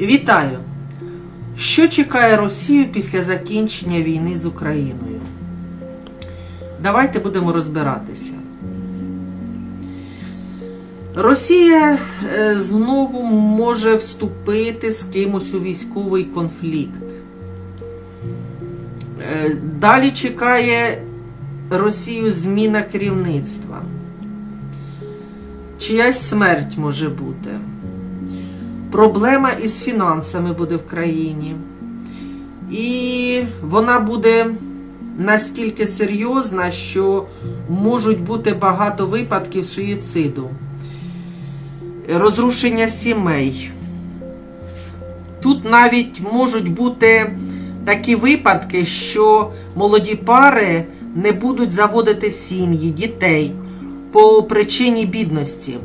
Вітаю! Що чекає Росію після закінчення війни з Україною? Давайте будемо розбиратися. Росія е, знову може вступити з кимось у військовий конфлікт. Е, Далі чекає Росію зміна керівництва. Чиясь смерть може бути. Проблема із фінансами буде в країні. І вона буде настільки серйозна, що можуть бути багато випадків суїциду, розрушення сімей. Тут навіть можуть бути такі випадки, що молоді пари не будуть заводити сім'ї, дітей по причині бідності.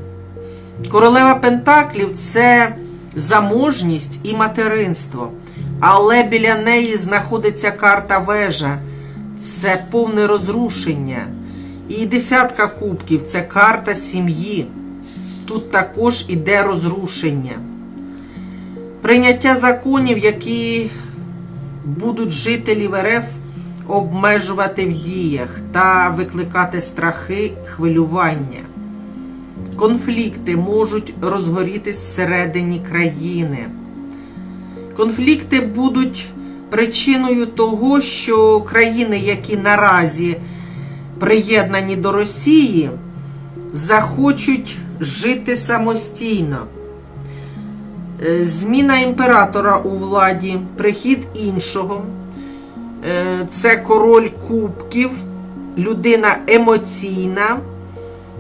Королева Пентаклів це заможність і материнство, але біля неї знаходиться карта вежа, це повне розрушення. І десятка кубків це карта сім'ї. Тут також іде розрушення. Прийняття законів, які будуть жителів РФ обмежувати в діях та викликати страхи, хвилювання. Конфлікти можуть розгорітись всередині країни. Конфлікти будуть причиною того, що країни, які наразі приєднані до Росії, захочуть жити самостійно. Е, Зміна імператора у владі, прихід іншого. Е, Це король кубків, людина емоційна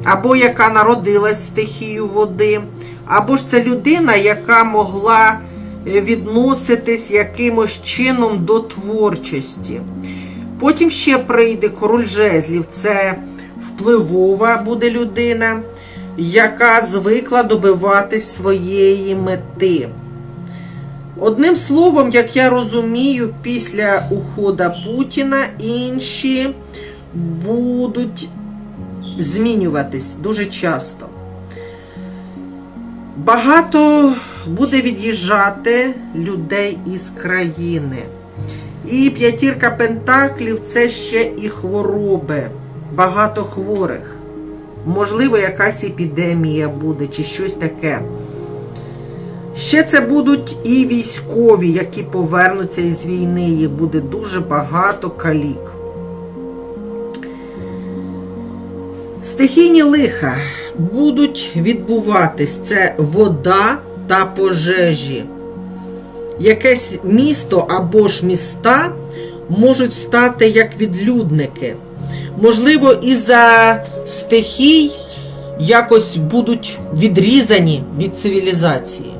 або яка народилась в стихію води, або ж це людина, яка могла е, відноситись якимось чином до творчості. Потім ще прийде король жезлів, це впливова буде людина, яка звикла добиватись своєї мети. Одним словом, як я розумію, після ухода Путіна інші будуть змінюватись дуже часто. Багато буде від'їжджати людей із країни. І п'ятірка пентаклів це ще і хвороби, багато хворих. Можливо, якась епідемія буде чи щось таке. Ще це будуть і військові, які повернуться із війни. Їх буде дуже багато калік. Стихійні лиха будуть відбуватись це вода та пожежі. Якесь місто або ж міста можуть стати як відлюдники. Можливо, із-за стихій якось будуть відрізані від цивілізації.